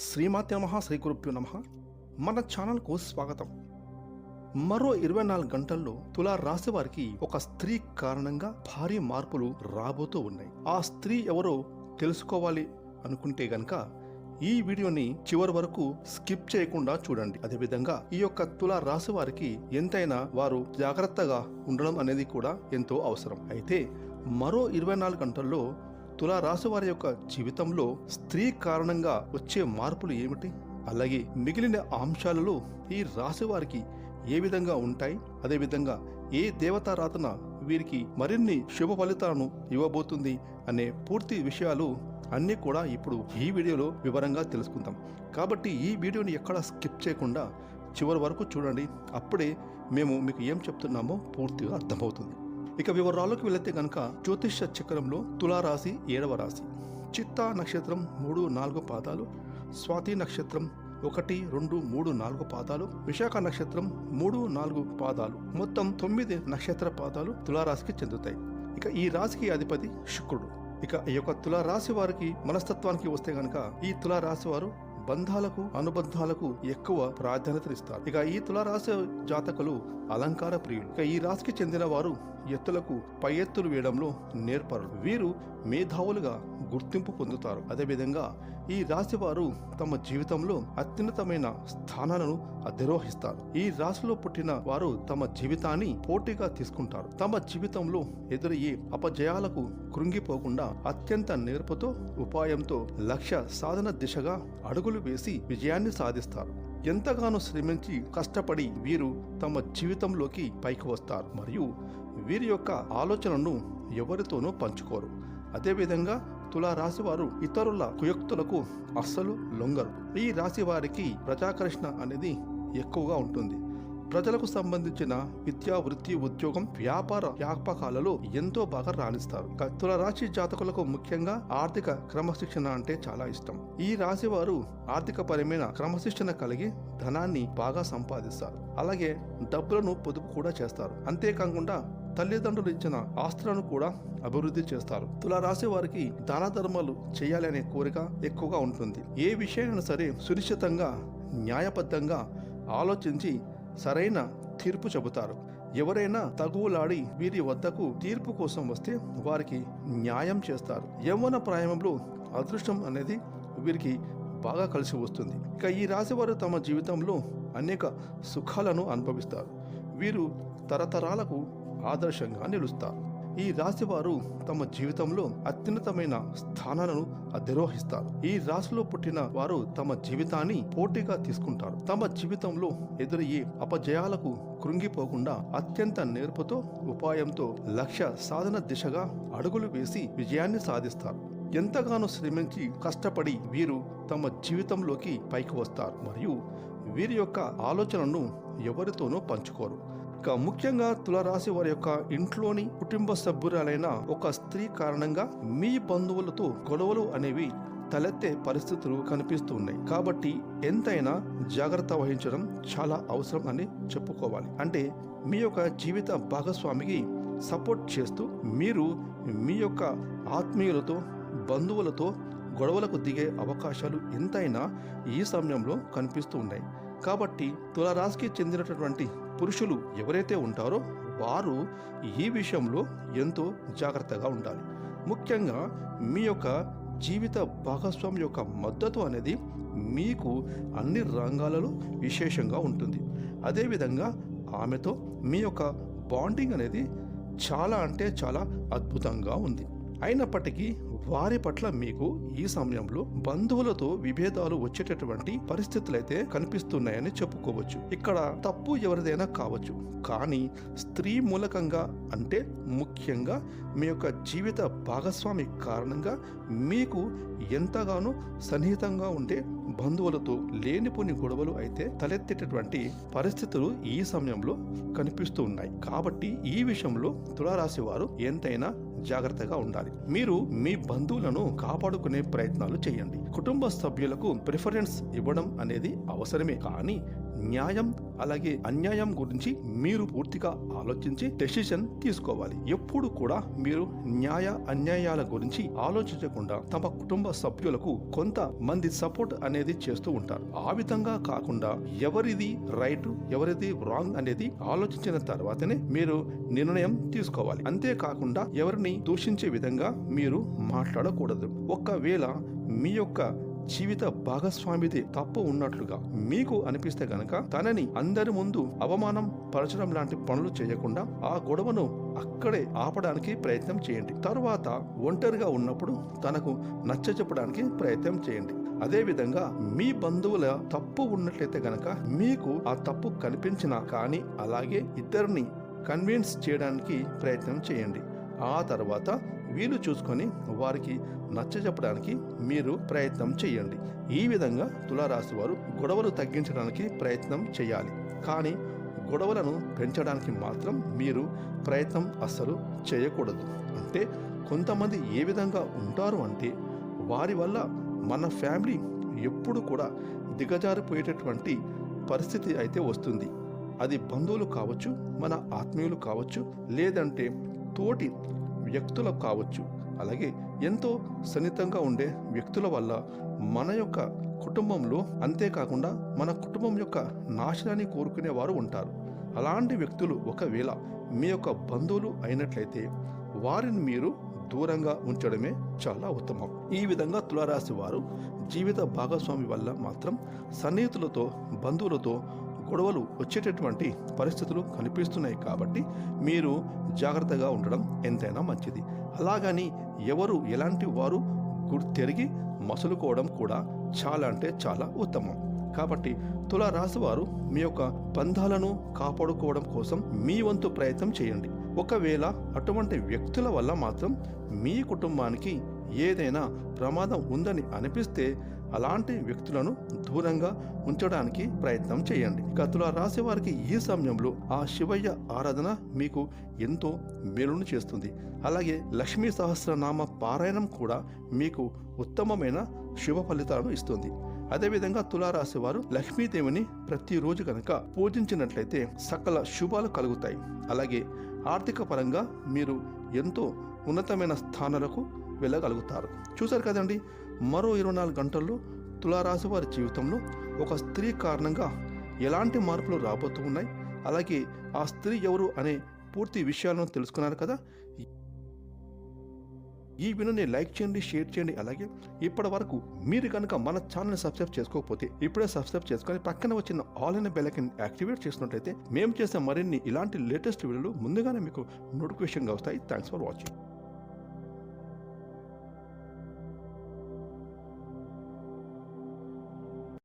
శ్రీమాతే నమ శ్రీ గురుభ్యో నమ. మన ఛానల్కు స్వాగతం. మరో ఇరవై నాలుగు గంటల్లో తులా రాశి వారికి ఒక స్త్రీ కారణంగా భారీ మార్పులు రాబోతూ ఉన్నాయి. ఆ స్త్రీ ఎవరో తెలుసుకోవాలి అనుకుంటే గనక ఈ వీడియోని చివరి వరకు స్కిప్ చేయకుండా చూడండి. అదేవిధంగా ఈ యొక్క తులా రాశి వారికి ఎంతైనా వారు జాగ్రత్తగా ఉండడం అనేది కూడా ఎంతో అవసరం. అయితే మరో ఇరవై నాలుగు గంటల్లో తులారాశి వారి యొక్క జీవితంలో స్త్రీ కారణంగా వచ్చే మార్పులు ఏమిటి? అలాగే మిగిలిన అంశాలలో ఈ రాశి వారికి ఏ విధంగా ఉంటాయి? అదేవిధంగా ఏ దేవతారాధన వీరికి మరిన్ని శుభ ఫలితాలను ఇవ్వబోతుంది అనే పూర్తి విషయాలు అన్నీ కూడా ఇప్పుడు ఈ వీడియోలో వివరంగా తెలుసుకుందాం. కాబట్టి ఈ వీడియోని ఎక్కడా స్కిప్ చేయకుండా చివరి వరకు చూడండి. అప్పుడే మేము మీకు ఏం చెప్తున్నామో పూర్తిగా అర్థమవుతుంది. ఇక వివరాల్లోకి వెళితే కనుక జ్యోతిష్య చక్రంలో తులారాశి ఏడవ రాశి. చిత్తా నక్షత్రం మూడు నాలుగు పాదాలు స్వాతి నక్షత్రం ఒకటి రెండు మూడు నాలుగు పాదాలు విశాఖ నక్షత్రం మూడు నాలుగు పాదాలు. మొత్తం తొమ్మిది నక్షత్ర పాదాలు తులారాశికి చెందుతాయి. ఇక ఈ రాశికి అధిపతి శుక్రుడు. ఇక ఈ యొక్క తులారాశి వారికి మనస్తత్వానికి వస్తే గనక ఈ తులారాశి వారు బంధాలకు అనుబంధాలకు ఎక్కువ ప్రాధాన్యతనిస్తారు. ఇక ఈ తులారాశి జాతకులు అలంకార ప్రియులు. ఇక ఈ రాశికి చెందిన వారు ఎత్తులకు పై ఎత్తులు వేయడంలో నేర్పరు. వీరు మేధావులుగా గుర్తింపు పొందుతారు. అదేవిధంగా ఈ రాశి వారు తమ జీవితంలో అత్యున్నతమైన స్థానాలను అధిరోహిస్తారు. ఈ రాశిలో పుట్టిన వారు తమ జీవితాన్ని పోటీగా తీసుకుంటారు. తమ జీవితంలో ఎదురయ్యే అపజయాలకు కృంగిపోకుండా అత్యంత నేర్పుతో ఉపాయంతో లక్ష్య సాధన దిశగా అడుగులు వేసి విజయాన్ని సాధిస్తారు. ఎంతగానో శ్రమించి కష్టపడి వీరు తమ జీవితంలోకి పైకి వస్తారు. మరియు వీరి యొక్క ఆలోచనను ఎవరితోనూ పంచుకోరు. అదేవిధంగా తులా రాశి వారు ఇతరుల కుయుక్తులకు అస్సలు లొంగరు. ఈ రాశి వారికి ప్రజాకర్షణ అనేది ఎక్కువగా ఉంటుంది. ప్రజలకు సంబంధించిన విద్యా వృత్తి ఉద్యోగం వ్యాపార వ్యాపకాలలో ఎంతో బాగా రాణిస్తారు. క- తుల రాశి జాతకులకు ముఖ్యంగా ఆర్థిక క్రమశిక్షణ అంటే చాలా ఇష్టం. ఈ రాశి వారు ఆర్థిక పరమైన క్రమశిక్షణ కలిగి ధనాన్ని బాగా సంపాదిస్తారు. అలాగే డబ్బులను పొదుపు కూడా చేస్తారు. అంతేకాకుండా తల్లిదండ్రులు ఇచ్చిన ఆస్తులను కూడా అభివృద్ధి చేస్తారు. తులారాశి వారికి దాన ధర్మాలు చేయాలనే కోరిక ఎక్కువగా ఉంటుంది. ఏ విషయాన్ని సరే సునిశ్చితంగా న్యాయబద్ధంగా ఆలోచించి సరైన తీర్పు చెబుతారు. ఎవరైనా తగువులాడి వీరి వద్దకు తీర్పు కోసం వస్తే వారికి న్యాయం చేస్తారు. యవ్వన ప్రాయంలో అదృష్టం అనేది వీరికి బాగా కలిసి వస్తుంది. ఇక ఈ రాశి వారు తమ జీవితంలో అనేక సుఖాలను అనుభవిస్తారు. వీరు తరతరాలకు ఆదర్శంగా నిలుస్తారు. ఈ రాశి వారు తమ జీవితంలో అత్యున్నతమైన స్థానాలను అధిరోహిస్తారు. ఈ రాశిలో పుట్టిన వారు తమ జీవితాన్ని పోటీగా తీసుకుంటారు. తమ జీవితంలో ఎదురయ్యే అపజయాలకు కృంగిపోకుండా అత్యంత నేర్పుతో ఉపాయంతో లక్ష్య సాధన దిశగా అడుగులు వేసి విజయాన్ని సాధిస్తారు. ఎంతగానో శ్రమించి కష్టపడి వీరు తమ జీవితంలోకి పైకి వస్తారు. మరియు వీరి యొక్క ఆలోచనను ఎవరితోనూ పంచుకోరు. ఇక ముఖ్యంగా తులరాశి వారి యొక్క ఇంట్లోని కుటుంబ సభ్యురాలైన ఒక స్త్రీ కారణంగా మీ బంధువులతో గొడవలు అనేవి తలెత్తే పరిస్థితులు కనిపిస్తూ ఉన్నాయి కాబట్టి ఎంతైనా జాగ్రత్త వహించడం చాలా అవసరం అని చెప్పుకోవాలి. అంటే మీ యొక్క జీవిత భాగస్వామికి సపోర్ట్ చేస్తూ మీరు మీ యొక్క ఆత్మీయులతో బంధువులతో గొడవలకు దిగే అవకాశాలు ఎంతైనా ఈ సమయంలో కనిపిస్తూ ఉన్నాయి. కాబట్టి తులరాశికి చెందినటువంటి పురుషులు ఎవరైతే ఉంటారో వారు ఈ విషయంలో ఎంతో జాగ్రత్తగా ఉండాలి. ముఖ్యంగా మీ యొక్క జీవిత భాగస్వామి యొక్క మద్దతు అనేది మీకు అన్ని రంగాలలో విశేషంగా ఉంటుంది. అదేవిధంగా ఆమెతో మీ యొక్క బాండింగ్ అనేది చాలా అంటే చాలా అద్భుతంగా ఉంది. అయినప్పటికీ వారి పట్ల మీకు ఈ సమయంలో బంధువులతో విభేదాలు వచ్చేటటువంటి పరిస్థితులైతే కనిపిస్తున్నాయని చెప్పుకోవచ్చు. ఇక్కడ తప్పు ఎవరిదైనా కావచ్చు. కానీ స్త్రీ మూలకంగా అంటే ముఖ్యంగా మీ యొక్క జీవిత భాగస్వామి కారణంగా మీకు ఎంతగానో సన్నిహితంగా ఉండే బంధువులతో లేనిపోని గొడవలు అయితే తలెత్తేటటువంటి పరిస్థితులు ఈ సమయంలో కనిపిస్తూ ఉన్నాయి. కాబట్టి ఈ విషయంలో తులారాశి వారు ఎంతైనా జాగ్రత్తగా ఉండాలి. మీరు మీ బంధువులను కాపాడుకునే ప్రయత్నాలు చేయండి. కుటుంబ సభ్యులకు ప్రిఫరెన్స్ ఇవ్వడం అనేది అవసరమే. కానీ న్యాయం అలాగే అన్యాయం గురించి మీరు పూర్తిగా ఆలోచించి డెసిషన్ తీసుకోవాలి. ఎప్పుడు కూడా మీరు న్యాయ అన్యాయాల గురించి ఆలోచించకుండా తమ కుటుంబ సభ్యులకు కొంత మంది సపోర్ట్ అనేది చేస్తూ ఉంటారు. ఆ విధంగా కాకుండా ఎవరిది రైట్ ఎవరిది రాంగ్ అనేది ఆలోచించిన తర్వాతనే మీరు నిర్ణయం తీసుకోవాలి. అంతేకాకుండా ఎవరిని దూషించే విధంగా మీరు మాట్లాడకూడదు. ఒకవేళ మీ యొక్క జీవిత భాగస్వామిది తప్పు ఉన్నట్లుగా మీకు అనిపిస్తే గనక తనని అందరి ముందు అవమానం పరచడం లాంటి పనులు చేయకుండా ఆ గొడవను అక్కడే ఆపడానికి ప్రయత్నం చేయండి. తరువాత ఒంటరిగా ఉన్నప్పుడు తనకు నచ్చ చెప్పడానికి ప్రయత్నం చేయండి. అదేవిధంగా మీ బంధువుల తప్పు ఉన్నట్లయితే గనక మీకు ఆ తప్పు కనిపించినా కానీ అలాగే ఇద్దరిని కన్విన్స్ చేయడానికి ప్రయత్నం చేయండి. ఆ తర్వాత వీలు చూసుకొని వారికి నచ్చ చెప్పడానికి మీరు ప్రయత్నం చేయండి. ఈ విధంగా తులారాశి వారు గొడవలు తగ్గించడానికి ప్రయత్నం చేయాలి. కానీ గొడవలను పెంచడానికి మాత్రం మీరు ప్రయత్నం అస్సలు చేయకూడదు. అంటే కొంతమంది ఏ విధంగా ఉంటారు అంటే వారి వల్ల మన ఫ్యామిలీ ఎప్పుడు కూడా దిగజారిపోయేటటువంటి పరిస్థితి అయితే వస్తుంది. అది బంధువులు కావచ్చు మన ఆత్మీయులు కావచ్చు లేదంటే తోటి వ్యక్తులకు కావచ్చు. అలాగే ఎంతో సన్నిహితంగా ఉండే వ్యక్తుల వల్ల మన యొక్క కుటుంబంలో అంతేకాకుండా మన కుటుంబం యొక్క నాశనాన్ని కోరుకునే వారు ఉంటారు. అలాంటి వ్యక్తులు ఒకవేళ మీ యొక్క బంధువులు అయినట్లయితే వారిని మీరు దూరంగా ఉంచడమే చాలా ఉత్తమం. ఈ విధంగా తులారాశి వారు జీవిత భాగస్వామి వల్ల మాత్రం సన్నిహితులతో బంధువులతో గొడవలు వచ్చేటటువంటి పరిస్థితులు కనిపిస్తున్నాయి కాబట్టి మీరు జాగ్రత్తగా ఉండడం ఎంతైనా మంచిది. అలాగని ఎవరు ఎలాంటి వారు గుర్తెరిగి మసులుకోవడం కూడా చాలా అంటే చాలా ఉత్తమం. కాబట్టి తులారాశి వారు మీ యొక్క బంధాలను కాపాడుకోవడం కోసం మీ వంతు ప్రయత్నం చేయండి. ఒకవేళ అటువంటి వ్యక్తుల వల్ల మాత్రం మీ కుటుంబానికి ఏదైనా ప్రమాదం ఉందని అనిపిస్తే అలాంటి వ్యక్తులను దూరంగా ఉంచడానికి ప్రయత్నం చేయండి. ఇక తుల రాశి వారికి ఈ సమయంలో ఆ శివయ్య ఆరాధన మీకు ఎంతో మేలును చేస్తుంది. అలాగే లక్ష్మీ సహస్రనామ పారాయణం కూడా మీకు ఉత్తమమైన శుభ ఫలితాలను ఇస్తుంది. అదేవిధంగా తులారాశి వారు లక్ష్మీదేవిని ప్రతిరోజు కనుక పూజించినట్లయితే సకల శుభాలు కలుగుతాయి. అలాగే ఆర్థిక పరంగా మీరు ఎంతో ఉన్నతమైన స్థానాలకు వెళ్ళగలుగుతారు. చూశారు కదండి మరో ఇరవై నాలుగు గంటల్లో తులారాశి వారి జీవితంలో ఒక స్త్రీ కారణంగా ఎలాంటి మార్పులు రాబోతూ ఉన్నాయి? అలాగే ఆ స్త్రీ ఎవరు అనే పూర్తి విషయాలను తెలుసుకున్నారు కదా? ఈ వీడియోని లైక్ చేయండి షేర్ చేయండి. అలాగే ఇప్పటి వరకు మీరు కనుక మన ఛానల్ని సబ్స్క్రైబ్ చేసుకోకపోతే ఇప్పుడే సబ్స్క్రైబ్ చేసుకొని పక్కన వచ్చిన ఆల్ అయిన బెల్లకిన్ యాక్టివేట్ చేసినట్లయితే మేము చేసే మరిన్ని ఇలాంటి లేటెస్ట్ వీడియోలు ముందుగానే మీకు నోటిఫికేషన్గా వస్తాయి. Thanks for watching